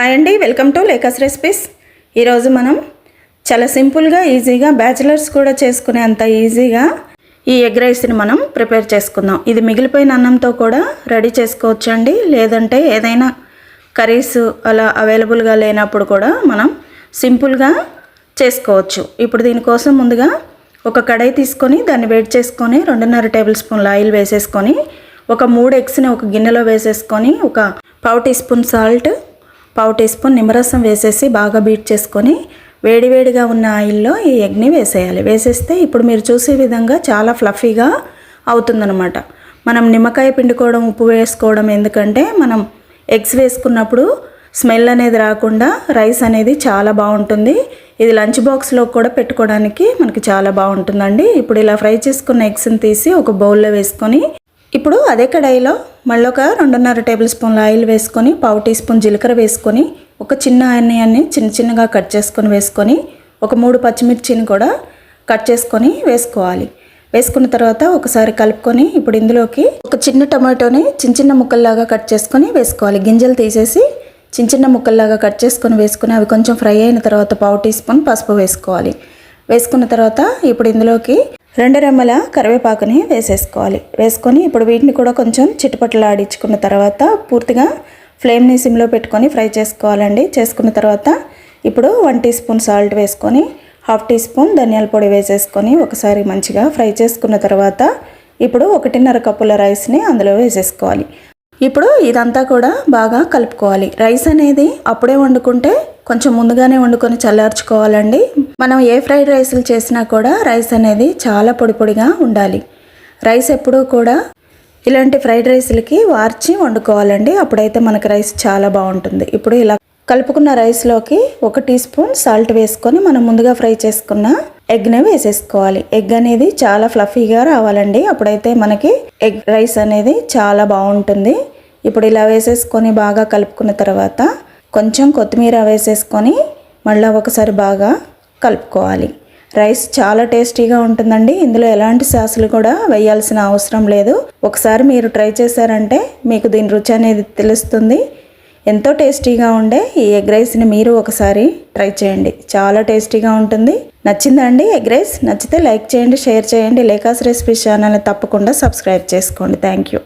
Hi అండి welcome to లేకస్ recipes. ఈరోజు మనం చాలా సింపుల్గా ఈజీగా బ్యాచిలర్స్ కూడా చేసుకునే అంత ఈజీగా ఈ ఎగ్ రైస్ని మనం ప్రిపేర్ చేసుకుందాం. ఇది మిగిలిపోయిన అన్నంతో కూడా రెడీ చేసుకోవచ్చు అండి. లేదంటే ఏదైనా కర్రీస్ అలా అవైలబుల్గా లేనప్పుడు కూడా మనం సింపుల్గా చేసుకోవచ్చు. ఇప్పుడు దీనికోసం ముందుగా ఒక కడాయి తీసుకొని దాన్ని వేడి చేసుకొని రెండున్నర టేబుల్ స్పూన్ల ఆయిల్ వేసేసుకొని ఒక మూడు ఎగ్స్ని ఒక గిన్నెలో వేసేసుకొని ఒక పావు టీ స్పూన్ సాల్ట్ పావు టీ స్పూన్ నిమ్మరసం వేసేసి బాగా బీట్ చేసుకొని వేడివేడిగా ఉన్న ఆయిల్లో ఈ ఎగ్ని వేసేయాలి. వేసేస్తే ఇప్పుడు మీరు చూసే విధంగా చాలా ఫ్లఫీగా అవుతుందన్నమాట. మనం నిమ్మకాయ పిండుకోవడం ఉప్పు వేసుకోవడం ఎందుకంటే మనం ఎగ్స్ వేసుకున్నప్పుడు స్మెల్ అనేది రాకుండా రైస్ అనేది చాలా బాగుంటుంది. ఇది లంచ్ బాక్స్లో కూడా పెట్టుకోవడానికి మనకి చాలా బాగుంటుందండి. ఇప్పుడు ఇలా ఫ్రై చేసుకున్న ఎగ్స్ని తీసి ఒక బౌల్లో వేసుకొని ఇప్పుడు అదే కడాయిలో మళ్ళీ ఒక రెండున్నర టేబుల్ స్పూన్ల ఆయిల్ వేసుకొని పావు టీ స్పూన్ జీలకర్ర వేసుకొని ఒక చిన్న ఆనియాన్ని చిన్న చిన్నగా కట్ చేసుకొని వేసుకొని ఒక మూడు పచ్చిమిర్చిని కూడా కట్ చేసుకొని వేసుకోవాలి. వేసుకున్న తర్వాత ఒకసారి కలుపుకొని ఇప్పుడు ఇందులోకి ఒక చిన్న టమాటోని చిన్న చిన్న ముక్కల్లాగా కట్ చేసుకొని వేసుకోవాలి. గింజలు తీసేసి చిన్న చిన్న ముక్కల్లాగా కట్ చేసుకొని వేసుకుని అవి కొంచెం ఫ్రై అయిన తర్వాత పావు టీ స్పూన్ పసుపు వేసుకోవాలి. వేసుకున్న తర్వాత ఇప్పుడు ఇందులోకి రెండు రెమ్మల కరివేపాకుని వేసేసుకోవాలి. వేసుకొని ఇప్పుడు వీటిని కూడా కొంచెం చిటపటలాడించుకున్న తర్వాత పూర్తిగా ఫ్లేమ్ని సిమ్లో పెట్టుకొని ఫ్రై చేసుకోవాలండి. చేసుకున్న తర్వాత ఇప్పుడు వన్ టీ స్పూన్ సాల్ట్ వేసుకొని హాఫ్ టీ స్పూన్ ధనియాల పొడి వేసేసుకొని ఒకసారి మంచిగా ఫ్రై చేసుకున్న తర్వాత ఇప్పుడు ఒకటిన్నర కప్పుల రైస్ని అందులో వేసేసుకోవాలి. ఇప్పుడు ఇదంతా కూడా బాగా కలుపుకోవాలి. రైస్ అనేది అప్పుడే వండుకుంటే కొంచెం ముందుగానే వండుకొని చల్లార్చుకోవాలండి. మనం ఏ ఫ్రైడ్ రైస్లు చేసినా కూడా రైస్ అనేది చాలా పొడి పొడిగా ఉండాలి. రైస్ ఎప్పుడూ కూడా ఇలాంటి ఫ్రైడ్ రైస్లకి వార్చి వండుకోవాలండి. అప్పుడైతే మనకి రైస్ చాలా బాగుంటుంది. ఇప్పుడు ఇలా కలుపుకున్న రైస్లోకి ఒక టీ స్పూన్ సాల్ట్ వేసుకొని మనం ముందుగా ఫ్రై చేసుకున్న ఎగ్ని వేసేసుకోవాలి. ఎగ్ అనేది చాలా ఫ్లఫీగా రావాలండి. అప్పుడైతే మనకి ఎగ్ రైస్ అనేది చాలా బాగుంటుంది. ఇప్పుడు ఇలా వేసేసుకొని బాగా కలుపుకున్న తర్వాత కొంచెం కొత్తిమీర వేసేసుకొని మళ్ళీ ఒకసారి బాగా కలుపుకోవాలి. రైస్ చాలా టేస్టీగా ఉంటుందండి. ఇందులో ఎలాంటి సాసులు కూడా వేయాల్సిన అవసరం లేదు. ఒకసారి మీరు ట్రై చేశారంటే మీకు దీని రుచి అనేది తెలుస్తుంది. ఎంతో టేస్టీగా ఉండే ఈ ఎగ్ రైస్ని మీరు ఒకసారి ట్రై చేయండి. చాలా టేస్టీగా ఉంటుంది. నచ్చిందండి ఎగ్ రైస్? నచ్చితే లైక్ చేయండి షేర్ చేయండి. లేకాస్ రెసిపీస్ ఛానల్ని తప్పకుండా సబ్స్క్రైబ్ చేసుకోండి. Thank you.